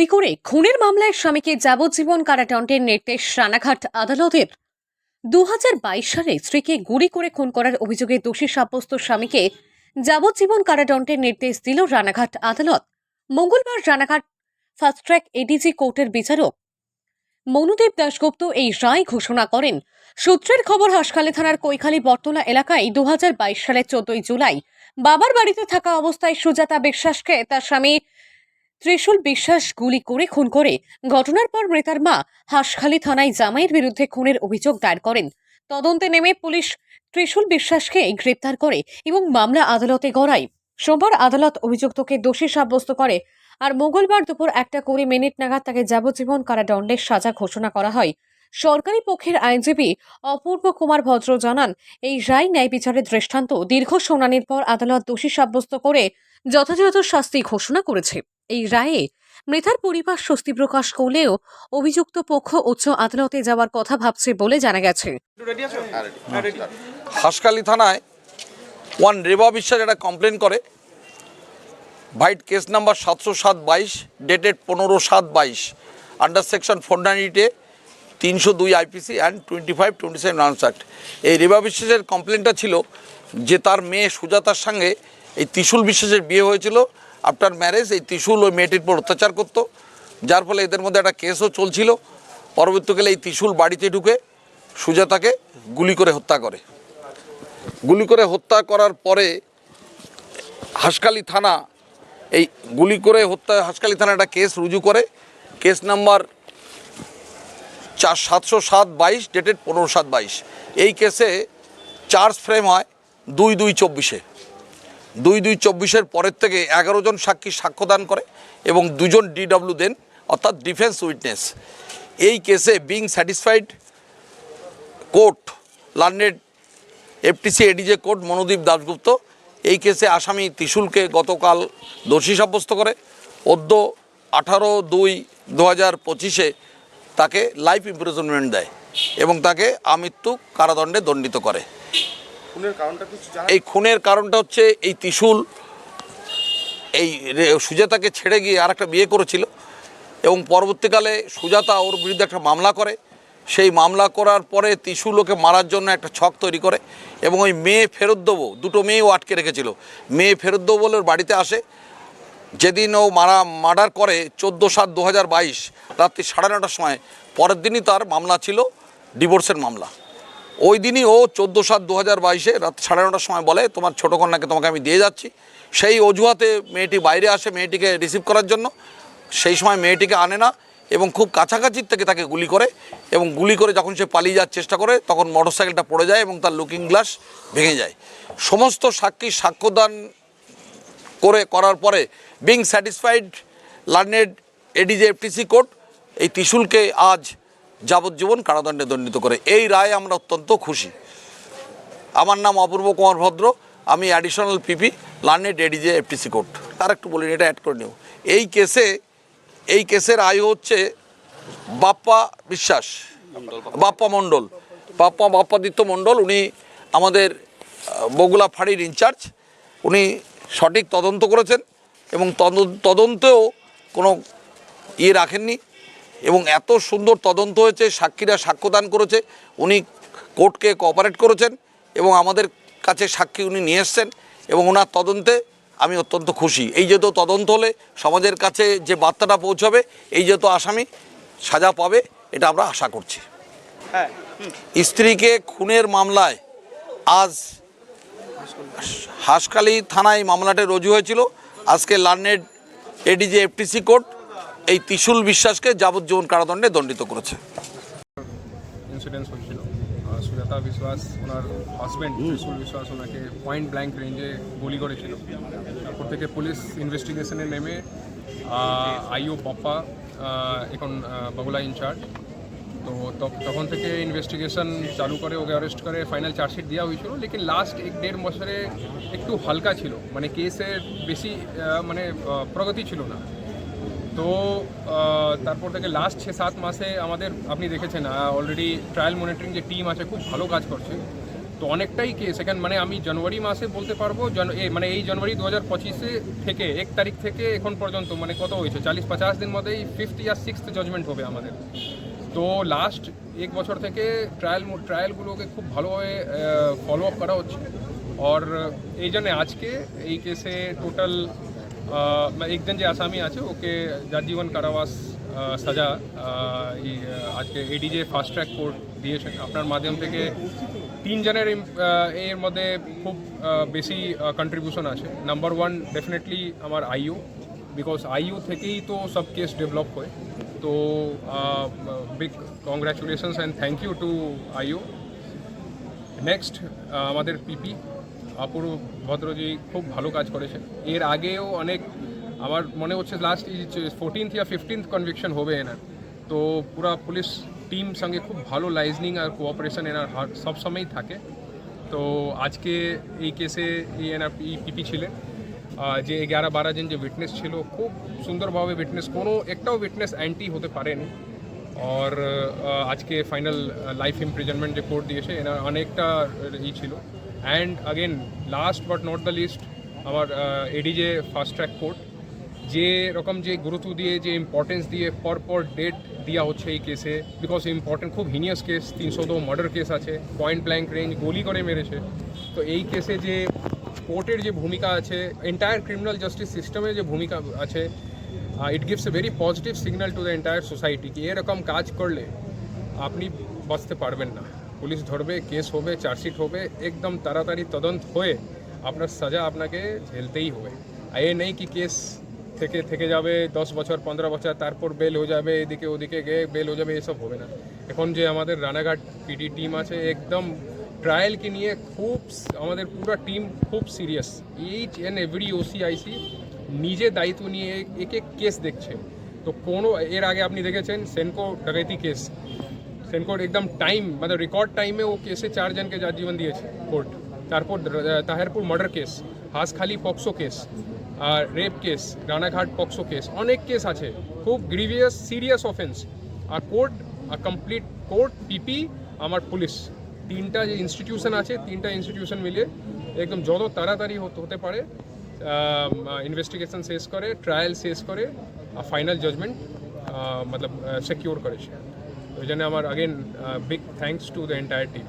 গুলি করে খুনের মামলায় স্বামীকে যাবজ্জীবন কারাদণ্ডের নির্দেশ রানাঘাট আদালতের। দুহাজার বাইশ সালে স্ত্রীকে গুলি করে খুন করার অভিযোগে দোষী সাব্যস্ত স্বামীকে যাবজ্জীবন কারাদণ্ডের নির্দেশ দিল রানাঘাট আদালত। মঙ্গলবার রানাঘাট ফাস্ট ট্র্যাক এডিজি কোর্টের বিচারক মনুদেব দাশগুপ্ত এই রায় ঘোষণা করেন। সূত্রের খবর, হাসখালী থানার কৈখালী বটতলা এলাকায় দু হাজার বাইশ সালের চোদ্দই জুলাই বাবার বাড়িতে থাকা অবস্থায় সুজাতা বিশ্বাসকে তার স্বামী ত্রিশূল বিশ্বাস গুলি করে খুন করে। ঘটনার পর মৃতার মা হাঁসখালী থানায় জামাইয়ের বিরুদ্ধে খুনের অভিযোগ দায়ের করেন। তদন্তে নেমে পুলিশ ত্রিশূল বিশ্বাসকে গ্রেপ্তার করে এবং মামলা আদালতে গড়ায়। সোমবার আদালত অভিযুক্তকে দোষী সাব্যস্ত করে আর মঙ্গলবার দুপুর একটা কুড়ি মিনিট নাগাদ তাকে যাবজ্জীবন কারাদণ্ডের সাজা ঘোষণা করা হয়। সরকারি পক্ষের আইনজীবী অপূর্ব কুমার ভদ্র জানান, এই রায় ন্যায় বিচারের দৃষ্টান্ত। দীর্ঘ শুনানির পর আদালত দোষী সাব্যস্ত করে যথাযথ শাস্তি ঘোষণা করেছে। এই রায়ে মৃতার পরিবার স্বস্তি প্রকাশ করলেও অভিযুক্ত পক্ষ উচ্চ আদালতে যাওয়ার কথা ভাবছে বলে জানা গেছে। হাসখালি থানায় ওয়ান রেবা বিশ্বাস একটা কমপ্লেন করে। ভাইট কেস নাম্বার সাতশো সাত বাইশ, ডেটেড পনেরো সাত বাইশ, আন্ডার সেকশন ফোর নাইনটিতে তিনশো দুই IPC and twenty five twenty seven arms act এই রেবা বিশ্বাসের কমপ্লেনটা ছিল যে তার মেয়ে সুজাতার সঙ্গে এই ত্রিশুল বিশ্বাসের বিয়ে হয়েছিল। আফটার ম্যারেজ এই ত্রিশুল ওই মেয়েটির উপর অত্যাচার করতো। যার ফলে এদের মধ্যে একটা কেসও চলছিল। পরবর্তীকালে এই ত্রিশুল বাড়িতে ঢুকে সুজাতাকে গুলি করে হত্যা করে। গুলি করে হত্যা করার পরে হাসখালি থানা এই গুলি করে হত্যা, হাসখালি থানা একটা কেস রুজু করে। কেস নাম্বার চার, সাতশো সাত বাইশ ডেটেড পনেরো সাত বাইশ। এই কেসে চার্জ ফ্রেম হয় দুই দুই চব্বিশে। দুই দুই চব্বিশের পরের থেকে এগারো জন সাক্ষী সাক্ষ্যদান করে এবং দুজন ডিডব্লিউ দেন, অর্থাৎ ডিফেন্স উইটনেস এই কেসে being satisfied court learned FTC ADJ court Monodip Dasgupta, এই কেসে আসামি ত্রিশুলকে গতকাল দোষী সাব্যস্ত করে। অদ্য আঠারো দুই দু হাজার পঁচিশে তাকে লাইফ ইমপ্রিজনমেন্ট দেয় এবং তাকে আমৃত্যু কারাদণ্ডে দণ্ডিত করে খুনের কারণটা কিছু জানা এই খুনের কারণটা হচ্ছে এই ত্রিশুল, এই সুজাতাকে ছেড়ে গিয়ে আর একটা বিয়ে করেছিল এবং পরবর্তীকালে সুজাতা ওর বিরুদ্ধে একটা মামলা করে। সেই মামলা করার পরে ত্রিশুল ওকে মারার জন্য একটা ছক তৈরি করে এবং ওই মেয়ে ফেরত দেবো, দুটো মেয়েও আটকে রেখেছিল। মেয়ে ফেরত দেবো বলে বাড়িতে আসে। যেদিন ও মারা, মার্ডার করে চোদ্দ সাত দু হাজার বাইশ, রাত্রি সাড়ে নটার সময়, পরের দিনই তার মামলা ছিল, ডিভোর্সের মামলা। ওই দিনই ও চোদ্দ সাত দু হাজার বাইশে রাত সাড়ে নটার সময় বলে, তোমার ছোটো কন্যাকে তোমাকে আমি দিয়ে যাচ্ছি। সেই অজুহাতে মেয়েটি বাইরে আসে মেয়েটিকে রিসিভ করার জন্য। সেই সময় মেয়েটিকে আনে না এবং খুব কাছাকাছির থেকে তাকে গুলি করে এবং গুলি করে যখন সে পালিয়ে যাওয়ার চেষ্টা করে, তখন মোটরসাইকেলটা পড়ে যায় এবং তার লুকিং গ্লাস ভেঙে যায়। সমস্ত সাক্ষী সাক্ষ্যদান করে, করার পরে being satisfied learned ADJ FTC court এই ত্রিশুলকে আজ যাবজ্জীবন কারাদণ্ডে দণ্ডিত করে। এই রায় আমরা অত্যন্ত খুশি। আমার নাম অপূর্ব কুমার ভদ্র, আমি additional PP learned ADJ FTC court তার একটু বলি, এটা অ্যাড করে নিও। এই কেসে, এই কেসের আয়ু হচ্ছে বাপ্পা বিশ্বাস, বাপ্পা মণ্ডল। বাপ্পা, বাপ্পাদিত্য মণ্ডল, উনি আমাদের বগুলা ফাঁড়ির ইনচার্জ। উনি সঠিক তদন্ত করেছেন এবং তদন্ত তদন্তেও কোনো ইয়ে রাখেননি। এবং এত সুন্দর তদন্ত হয়েছে সাক্ষীরা সাক্ষ্যদান করেছে উনি কোর্টকে কোঅপারেট করেছেন এবং আমাদের কাছে সাক্ষী উনি নিয়ে এসছেন এবং ওনার তদন্তে আমি অত্যন্ত খুশি। এই যেহেতু তদন্ত হলে সমাজের কাছে যে বার্তাটা পৌঁছাবে এই যেহেতু আসামি সাজা পাবে এটা আমরা আশা করছি। হ্যাঁ স্ত্রীকে খুনের মামলায় আজ হাসখালি থানায় মামলাটা রুজু হয়েছিল। আজকে লার্নেড এডিজে এফটিসি কোর্ট এই ত্রিশুল বিশ্বাসকে যাবজ্জীবন কারাদণ্ডে দণ্ডিত করেছে। ইনসিডেন্স হয়েছিল। সুজাতা বিশ্বাস, ওনার হাজব্যান্ড ত্রিশুল বিশ্বাস, ওনাকে পয়েন্ট ব্ল্যাঙ্ক রেঞ্জে গুলি করেছিল। তারপর থেকে পুলিশ ইনভেস্টিগেশনে নেমে আইও পপ্পা এখন বগুলা ইনচার্জ ত- তখন থেকে ইনভেস্টিগেশন চালু করে, ওকে অ্যারেস্ট করে ফাইনাল চার্জশিট দেওয়া হয়েছিল। লেকিন লাস্ট এক দেড় বছরে একটু হালকা ছিল। মানে কেসের বেশি মানে প্রগতি ছিল না। তো তারপর থেকে লাস্ট ছ সাত মাসে আমাদের, আপনি দেখেছেন অলরেডি ট্রায়াল মনিটরিং যে টিম আছে, খুব ভালো কাজ করছে। তো অনেকটাই কেস এখানে মানে আমি জানুয়ারি মাসে বলতে পারব মানে এই জানুয়ারি দু হাজার পঁচিশে থেকে, এক তারিখ থেকে এখন পর্যন্ত মানে কত হয়েছে? চাল্লিশ পঞ্চাশ দিন মধ্যেই ফিফথ ইয়ার সিক্সথ জাজমেন্ট হবে আমাদের। তো লাস্ট এক বছর থেকে ট্রায়াল ট্রায়ালগুলোকে খুব ভালোভাবে ফলো আপ করা হচ্ছে। আর এই জন্য আজকে এই কেসে টোটাল একজন যে আসামি আছে ওকে যাজীবন কারাবাস আহ, সাজা আহ, এই আহ, আজকে এডিজে ফাস্ট ট্র্যাক কোর্ট দিয়েছেন আপনার মাধ্যম থেকে তিনজনের ইম- আহ, এর মধ্যে খুব আহ, বেশি কন্ট্রিবিউশন আছে নাম্বার ওয়ান ডেফিনেটলি আমার আইইউ বিকজ আইইউ থেকেই তো সব কেস ডেভেলপ হয় তো big congratulations and thank you to IO next আমাদের পিপি অপূর্ব ভদ্রজি খুব ভালো কাজ করেছেন। এর আগেও অনেক, আমার মনে হচ্ছে লাস্ট ফোরটিন্থ ইয়া ফিফটিন্থ কনভিকশন হবে এনার। তো পুরা পুলিশ টিম সঙ্গে খুব ভালো লাইজনিং আর কোঅপারেশন এনার হার- সবসময়ই থাকে। তো আজকে এই কেসে এই এনার পিপি ছিলেন। যে এগারো বারো জন যে উইটনেস ছিল, খুব সুন্দরভাবে উইটনেস কোনো একটাও উইটনেস অ্যান্টি হতে পারেনি। আর আজকে ফাইনাল লাইফ ইমপ্রিজনমেন্ট যে কোর্ট দিয়েছে। এনার অনেকটা ই ছিল। And again last but not the least আমার এডিজে ফাস্ট ট্র্যাক কোর্ট যে রকম যে গুরুত্ব দিয়ে, যে ইম্পর্টেন্স দিয়ে পর পর ডেট দেওয়া হচ্ছে এই কেসে বিকজ ইম্পর্টেন্ট খুব হিনিয়াস কেস তিনশো দো মার্ডার কেস আছে পয়েন্ট ব্ল্যাঙ্ক রেঞ্জ গুলি করে মেরেছে। তো এই কেসে যে কোর্টের যে ভূমিকা আছে এন্টায়ার ক্রিমিনাল জাস্টিস সিস্টেমের যে ভূমিকা আছে it gives a very positive signal to the entire society কি এরকম কাজ করলে আপনি বাঁচতে পারবেন না। পুলিশ ধরবে, কেস হবে, চার্জশিট হবে, একদম তাড়াতাড়ি তদন্ত হয়ে আপনার সাজা আপনাকে ঝেলতেই হবে। আর এ নেই কি কেস থেকে থেকে যাবে, দশ বছর, পনেরো বছর, তারপর বেল হয়ে যাবে, এদিকে ওদিকে গিয়ে বেল হয়ে যাবে, এসব হবে না। এখন যে আমাদের রানাঘাট পিডি টিম আছে, একদম ট্রায়ালকে নিয়ে খুব আমাদের পুরো টিম খুব serious H and every OC IC নিজে দায়িত্ব নিয়ে এক এক কেস দেখছে। তো কোনো, এর আগে আপনি দেখেছেন সেনকো ডাকাইতি কেস সেনকোর একদম টাইম মানে রেকর্ড টাইমে ও কেসে চারজনকে যাজীবন দিয়েছে কোর্ট তারপর Taherpur murder case Hanskhali POCSO case আর rape case Ranaghat POCSO case অনেক কেস আছে খুব গ্রিভিয়াস সিরিয়াস অফেন্স আর কোর্ট কমপ্লিট কোর্ট পিপি আমার পুলিশ তিনটা যে ইনস্টিটিউশন আছে তিনটা ইনস্টিটিউশন মিলিয়ে একদম যত তাড়াতাড়ি হতে হতে পারে ইনভেস্টিগেশন শেষ করে ট্রায়াল শেষ করে ফাইনাল জাজমেন্ট মতলব সিকিউর করেছে ওই জন্য আমার again big thanks to the entire team